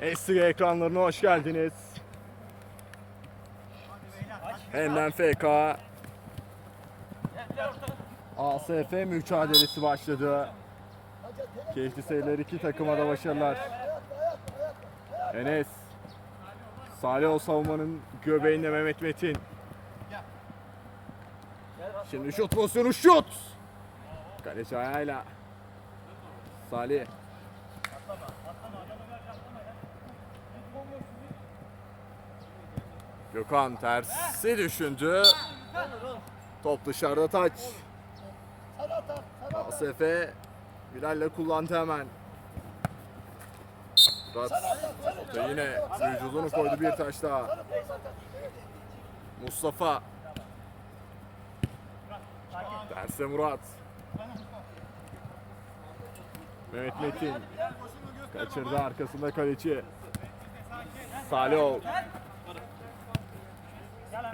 Eski ekranlarına hoş geldiniz. Hemen FK ASF mücadelesi başladı. Keyifli seyirler iki takıma da başarılar. Enes Salih o savunmanın göbeğinde Mehmet Metin. Şimdi şut pozisyonu şut. Kaleci ayağıyla. Salih. Gökhan tersi düşündü. Top dışarıda taç. ASF Bilal'le kullandı hemen. Murat yine vücudunu koydu bir taş daha. Mustafa. Terse Murat. Mehmet Metin. Kaçırdı arkasında kaleci. Salihov.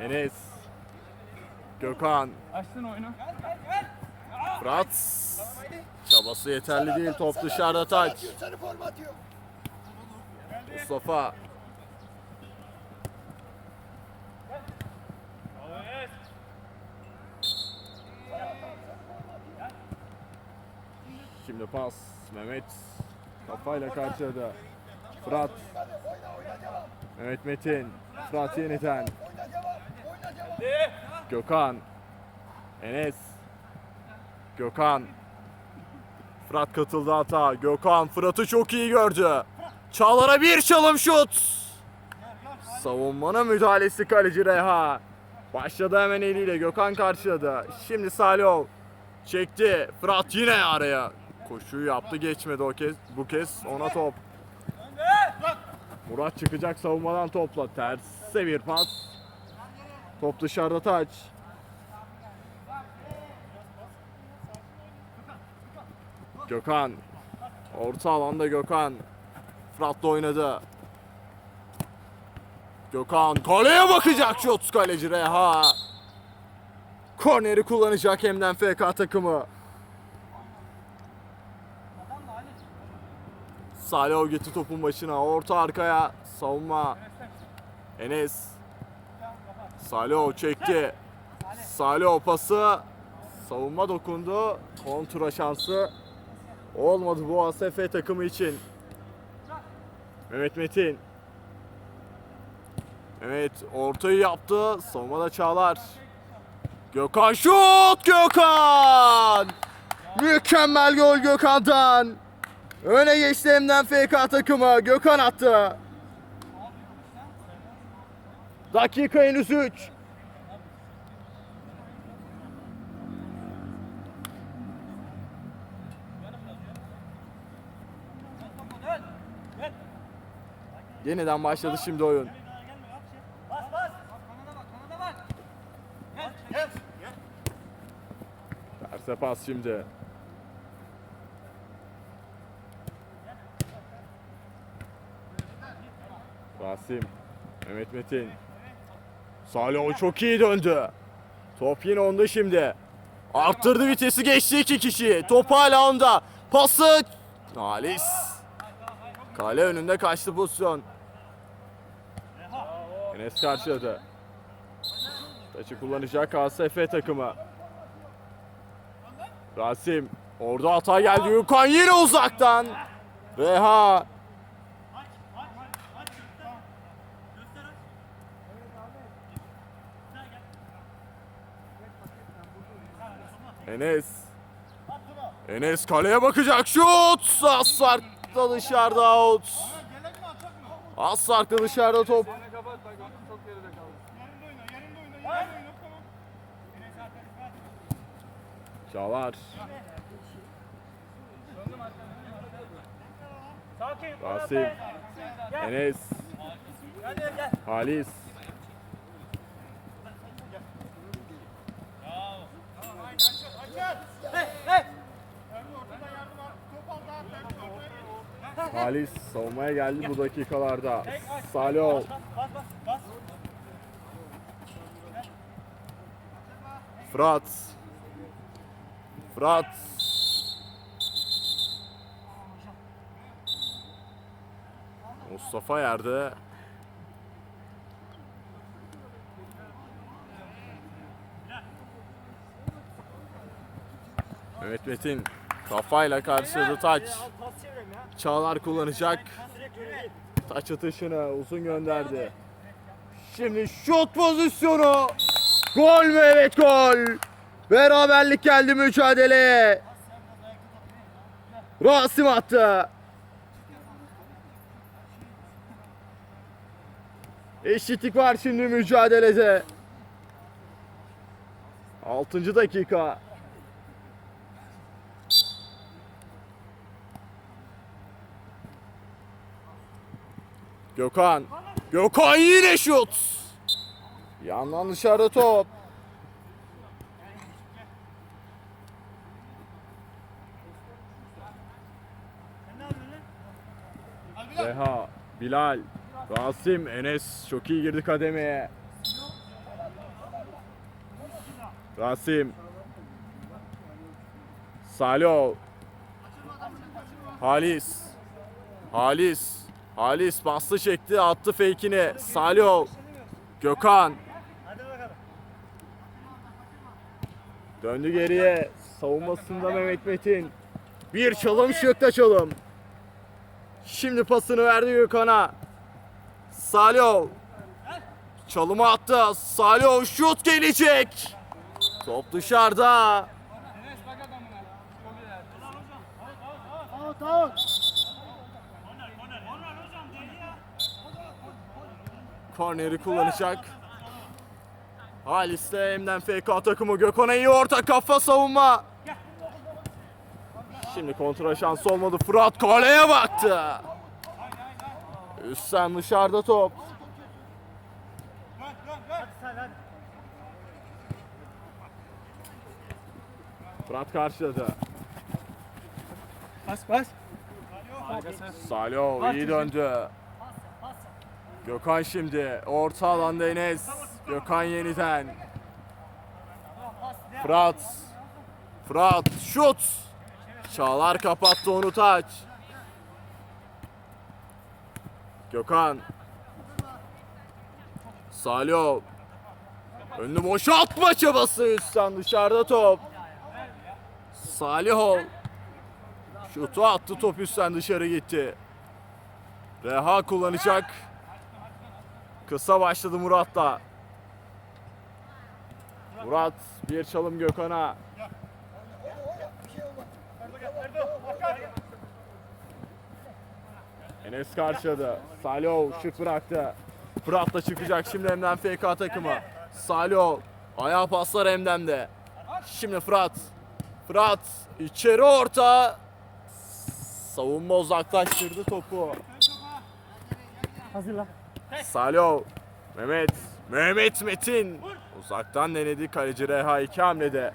Enes. Gökhan. Açtın oyunu. Fırat. Çabası yeterli değil. Top dışarıda taç. Mustafa. Şimdi pas. Mehmet kafayla karşıladı. Fırat. Mehmet Metin. Fırat yeniden. Gökhan. Enes. Gökhan. Fırat katıldı hata. Gökhan Fırat'ı çok iyi gördü. Çağlar'a bir çalım şut. Savunmanın müdahalesi kaleci Reha. Başladı hemen eliyle Gökhan karşıladı. Şimdi Salihov çekti. Fırat yine araya. Koşuyu yaptı geçmedi o kez. Bu kez ona top. Murat çıkacak savunmadan topla. Terse bir pas. Top dışarıda taç. Gökhan. Orta alanda Gökhan. Fırat'la oynadı. Gökhan kaleye bakacak şut kaleci Reha. Korneri kullanacak hemden FK takımı. Salih gitti topun başına. Orta arkaya savunma. Enes. Salih çekti. Salih pası. Savunma dokundu. Kontra şansı olmadı bu ASF takımı için. Mehmet Metin. Evet ortayı yaptı. Savunmada Çağlar. Gökhan şut Gökhan! Mükemmel gol Gökhan'dan. Öne geçti Emden FK takımı. Gökhan attı. Dakika henüz 3. Yeniden başladı şimdi oyun. Terse pas şimdi. Rasim. Mehmet Metin. Salih o çok iyi döndü. Top yine onda şimdi. Arttırdı vitesi geçti iki kişi. Top hala onda. Pası. Halis. Kale önünde kaçtı pozisyon. Enes karşıladı. Taçı kullanacak ASF takımı. Rasim. Orada hata geldi. Yukan yine uzaktan. Reha. Enes. Enes kaleye bakacak. Şut. Az farklı dışarıda out. Az farklı dışarıda top. Çağlar. Rasim. Enes. Halis. Halis savunmaya geldi bu dakikalarda. Salih Fırat. Fırat. Mustafa yerde. Mehmet Metin kafayla karşıladı taç. Çağlar kullanacak. Taç atışını uzun gönderdi. Şimdi şut pozisyonu. Gol mü? Evet gol. Beraberlik geldi mücadeleye. Rasim attı. Eşitlik var şimdi mücadelede. 6. dakika. Gökhan. Gökhan yine şut. Yandan dışarıda top. Reha, Bilal, Rasim, Enes çok iyi girdi kademeye. Rasim. Salo. Halis. Halis. Halis bastı çekti attı fake'ini. Salo. Gökhan. Döndü geriye. Savunmasında Mehmet Metin. Bir çalım şıkta çalım. Şimdi pasını verdi Gökhan'a. Salih. Çalımı attı. Salih şut gelecek. Top dışarıda. Enes bak Korneri kullanacak. Halis de Emden FK takımı Gökhan'a iyi orta kafa savunma. Şimdi kontra şansı olmadı. Fırat kaleye baktı. Üstten dışarıda top. Fırat karşıladı. Bas bas. Salih iyi döndü. Gökhan şimdi orta alanda Enes. Gökhan yeniden. Fırat. Fırat şut. Çağlar kapattı onu taç. Gökhan. Salih. Önünü boşaltma çabası üstten dışarıda top. Salihov. Şutu attı top üstten dışarı gitti. Reha kullanacak. Kısa başladı Murat'la. Murat bir çalım Gökhan'a. Enes karşıladı. Salih şık bıraktı. Fırat da çıkacak şimdi Emden FK takımı. Salih ayağı paslar Emden'de. Şimdi Fırat. Fırat içeri orta. Savunma uzaklaştırdı topu. Hazırla. Salih, Mehmet, Mehmet Metin. Uzaktan denedi kaleci Reha iki hamlede.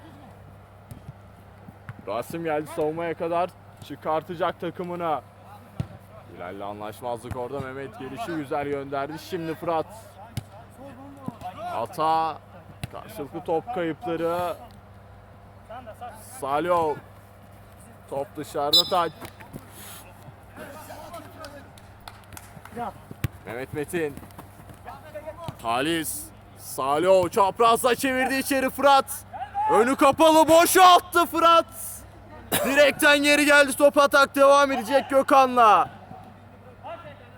Rasim geldi savunmaya kadar çıkartacak takımına. Bilal'le anlaşmazlık orada Mehmet gelişi güzel gönderdi. Şimdi Fırat. Ata. Karşılıklı top kayıpları. Salih. Top dışarıda taç. Mehmet Metin. Halis. Salih çaprazla çevirdi içeri Fırat. Önü kapalı boşalttı Fırat. Direkten geri geldi top atak devam edecek Gökhan'la.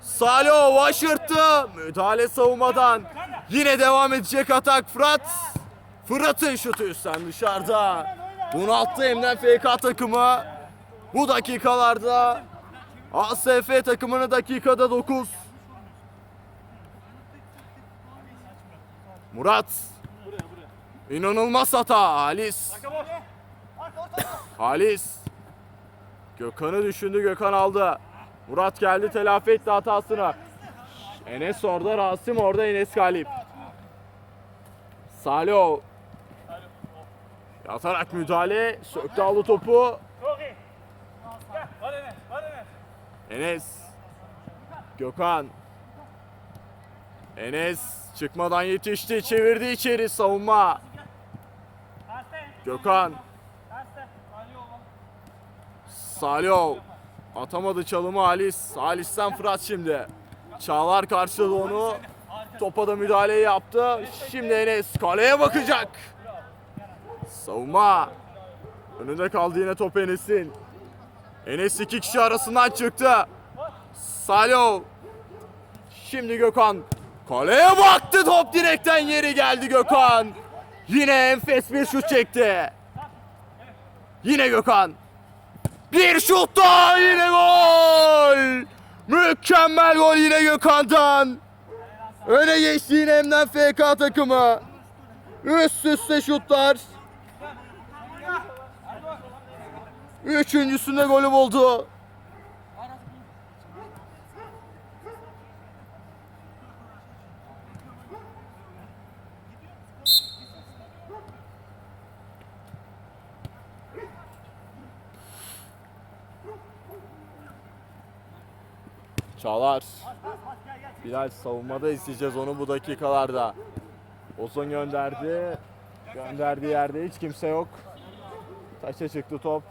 Salih aşırttı. Müdahale savunmadan. Yine devam edecek atak Fırat. Fırat'ın şutu üstten dışarıda. Bunalttı Emden FK takımı. Bu dakikalarda ASF takımını dakikada 9. Murat. İnanılmaz hata Halis. Halis. Gökhan'ı düşündü Gökhan aldı. Murat geldi telafi etti hatasını. Enes orada Rasim orada Enes galip. Salih. Yatarak müdahale. Söktü aldı topu. Enes. Gökhan. Enes çıkmadan yetişti. Çevirdi içeri savunma. Gökhan. Salih. Atamadı çalımı Halis. Halis'ten Fırat şimdi. Çağlar karşıladı onu. Topa da müdahaleyi yaptı. Şimdi Enes kaleye bakacak. Savunma. Önünde kaldı yine top Enes'in. Enes iki kişi arasından çıktı. Salih. Şimdi Gökhan. Kaleye baktı top direkten yeri geldi Gökhan. Yine enfes bir şut çekti. Yine Gökhan. Bir şut daha yine gol. Mükemmel gol yine Gökhan'dan. Öne geçti yine Emden FK takımı. Üst üste şutlar. Üçüncüsünde golü buldu. Çağlar. Bilal savunmada isteyeceğiz onu bu dakikalarda. Ozan gönderdi. Gönderdiği yerde hiç kimse yok. Taça çıktı top.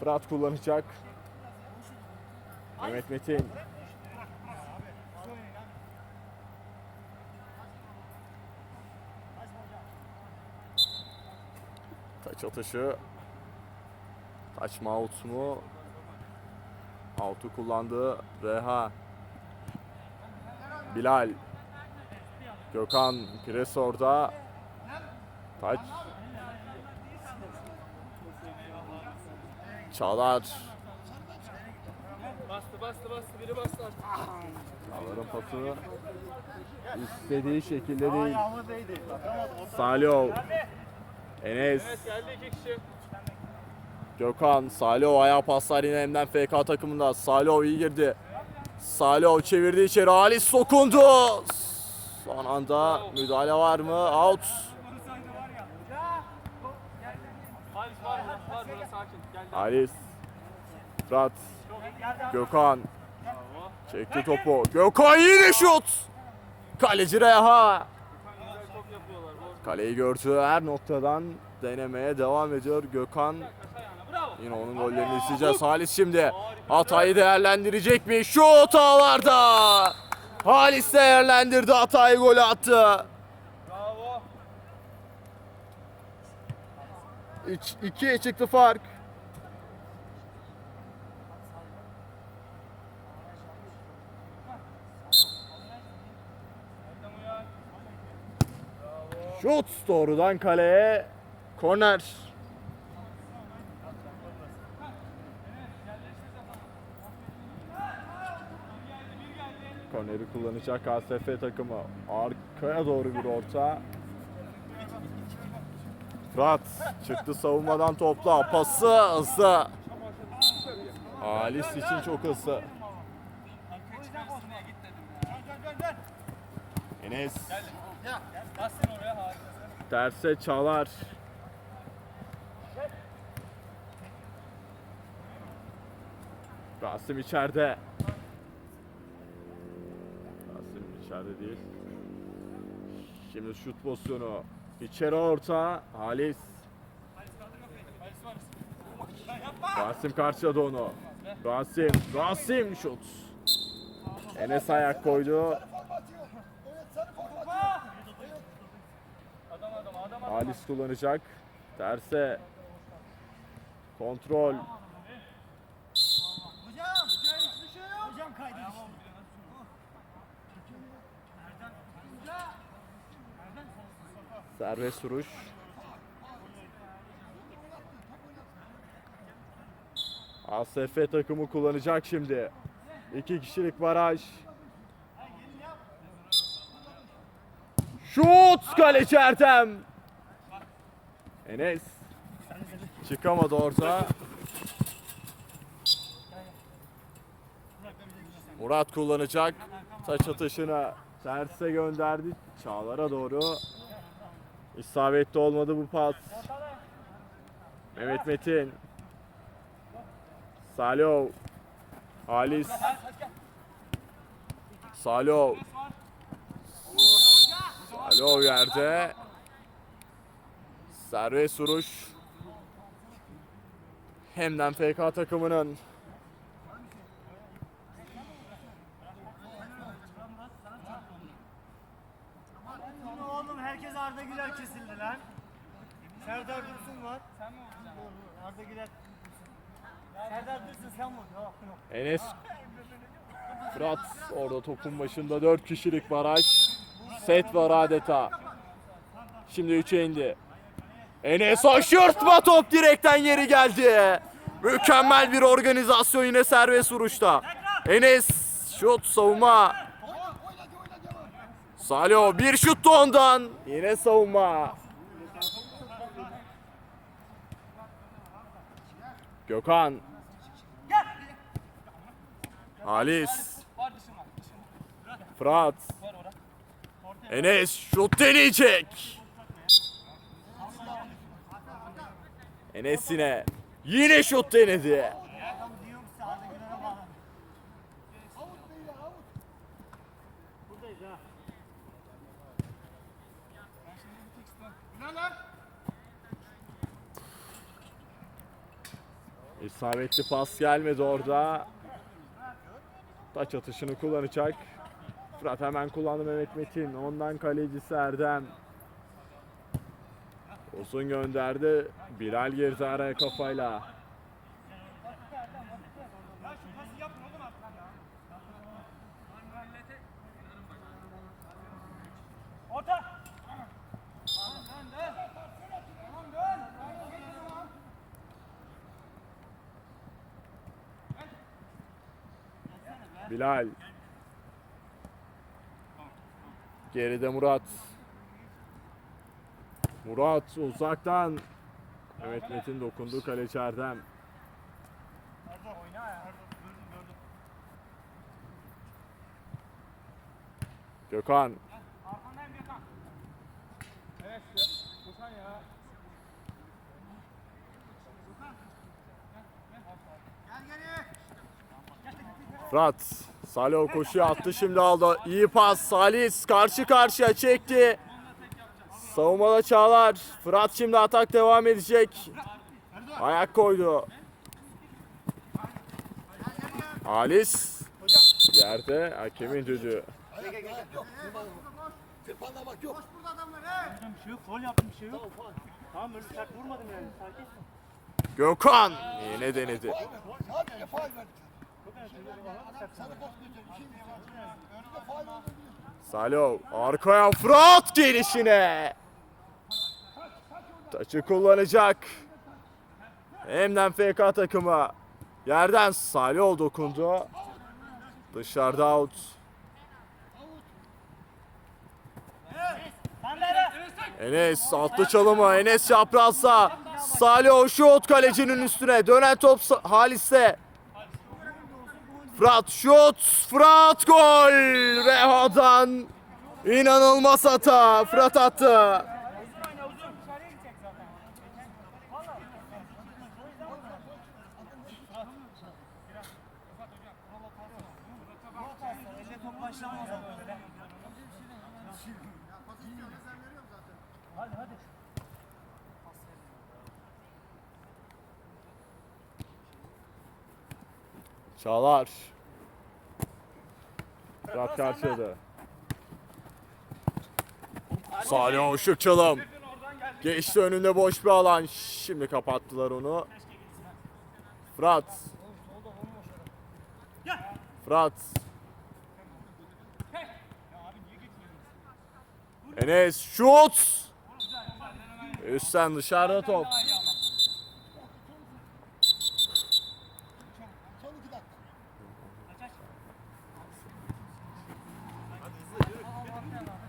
Fırat kullanacak. Mehmet Metin. Taç atışı. Taç mı out mu? Out'u kullandı. Reha. Bilal. Gökhan Pires orada. Taç. Çağlar. Bastı bastı bastı biri bastı artık. Çağlar'ın pası istediği şekilde değil. Salih. Enes. Evet geldi iki kişi. Gökhan, Salih ayağa paslar yine Emden FK takımında. Salih iyi girdi. Salih çevirdi içeri. Halis sokundu. Son anda müdahale var mı? Out. Halis. Fırat. Gökhan. Çekti topu. Gökhan yine şut. Kaleci Reha. Kaleyi gördü her noktadan denemeye devam ediyor Gökhan. Yine onun gollerini isteyeceğiz. Halis şimdi hatayı değerlendirecek mi? Şut ağlarda. Halis değerlendirdi hatayı golü attı. Bravo. 2'ye çıktı fark. Şut doğrudan kaleye. Korner. Korneri kullanacak ASF takımı. Arkaya doğru bir orta. Fırat çıktı savunmadan topla. Pası hızlı. Halis için çok hızlı. Enes terse çalar. Rasim içeride. İçeride değil. Şimdi şut pozisyonu. İçeri orta. Halis. Rasim karşıladı onu. Rasim. Rasim şut. Enes ayak koydu. Halis kullanacak. Terse. Kontrol. Serbest vuruş. ASF takımı kullanacak şimdi. İki kişilik baraj. Şut kaleci Ertem. Enes. Çıkamadı orta. Murat kullanacak. Taç atışını terse gönderdi. Çağlar'a doğru. İsabetli olmadı bu pas. Mehmet Metin. Salih. Halis. Salih. Salih yerde. Serbest vuruş. Hemden FK takımının Arda Güler kesildi lan. Serdar Dursun var. Sen mi vuracaksın? Arda Güler. Serdar Dursun sen. Yok yok. Enes Fırat orada topun başında 4 kişilik baraj. Set var adeta. Şimdi 3'e indi. Enes aşırtma top direkten geri geldi. Mükemmel bir organizasyon yine serbest vuruşta. Enes şut savunma. Salih bir şut da ondan. Yine savunma. Gökhan. Halis. Fırat. Enes şut deneyecek. Enes yine. Yine şut denedi. İsabetli pas gelmedi orada. Taç atışını kullanacak. Fırat hemen kullandı Mehmet Metin. Ondan kalecisi Erdem. Uzun gönderdi. Bilal girdi araya kafayla. Bilal. Geride Murat. Murat uzaktan. Evet Metin dokundu kaleci Erdem. Arda oyna ya. Arda gördüm gördüm. Gökhan. Arkandayım Gökhan. Evet. Gökhan ya. Fırat. Salih koşuyor attı şimdi aldı. İyi pas. Salis karşı karşıya çekti. Savunmada Çağlar. Fırat şimdi atak devam edecek. Ayak koydu. Halis. Yerde hakemin düdüğü. Tırpanlamak yok. Hocam bir şey yok. Gol yaptım bir şey yok. Tamam öyle sert vurmadım yani. Sakin. Gökhan yine denedi. Sadece faal verdik. Sana bakmayacak Salih arkaya Fırat gelişine. Taçı kullanacak. Hemden FK takımı. Yerden Salih dokundu. Dışarıda out. Enes attı çalımı. Enes çaprazsa. Salih şut kalecinin üstüne. Dönen top Halis'te. Fırat şut. Fırat gol. Reha'dan. İnanılmaz hata. Fırat attı. Çağlar. Fırat karşıladı. Salih Işık çalım. Geçti önünde boş bir alan. Şimdi kapattılar onu. Fırat. Fırat. Enes şut. Üstten dışarıda top. Son iki dakika.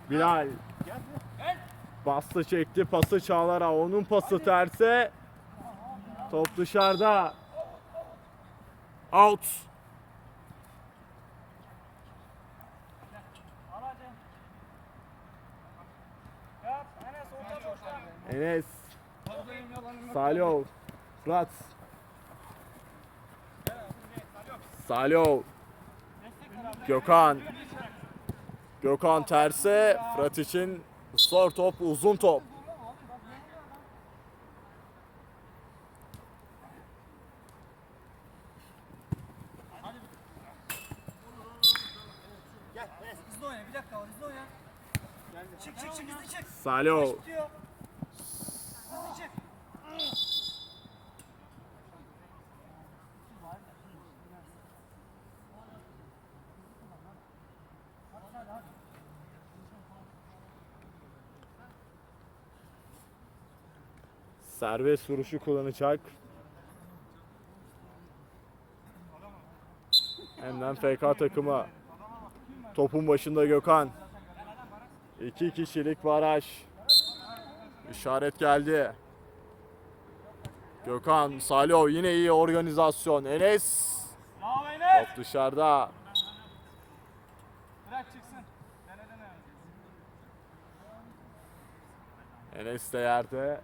Bilal. Bastı çekti pası Çağlar'a. Onun pası terse. Top dışarıda. Out. Enes orta boşta. Enes. Salih. Fırat. Salih. Gökhan. Gökhan terse. Fırat için zor top, uzun top. Gel Enes hızlı oyna. Bir dakika var hızlı oyna. Çık çık çık hızlı çık. Salih Diyor. Hızlı çık. Serbest vuruşu kullanacak. Hemen FK takımı. Topun başında Gökhan. İki kişilik baraj. İşaret geldi. Gökhan, Salih yine iyi organizasyon. Enes top dışarıda. Enes de yerde.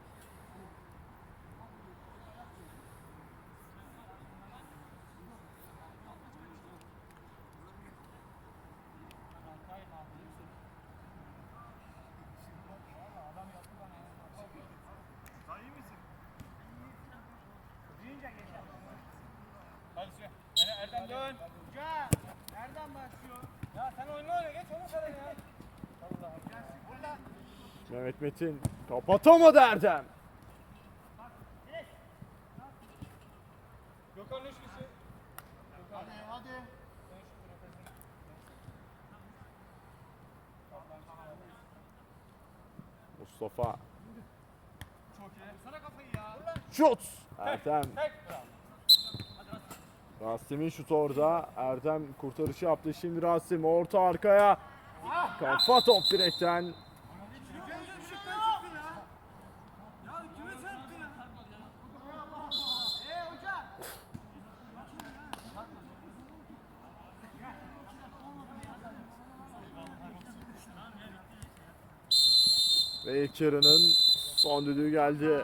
Hadi Sühe. Ene Erdem dön. Hoca. Nereden başlıyor? Ya sen oyna oyna geç onu sana ya. Allah. Mehmet Metin kapatamadı Erdem. Gökhan üçlüsü. Hadi hadi. Mustafa Çok iyi. Sana kafayı ya. şut. Erdem. Rasim'in şutu orada. Erdem kurtarışı yaptı. Şimdi Rasim orta arkaya. Kafa top direkten. Yarının son düdüğü geldi.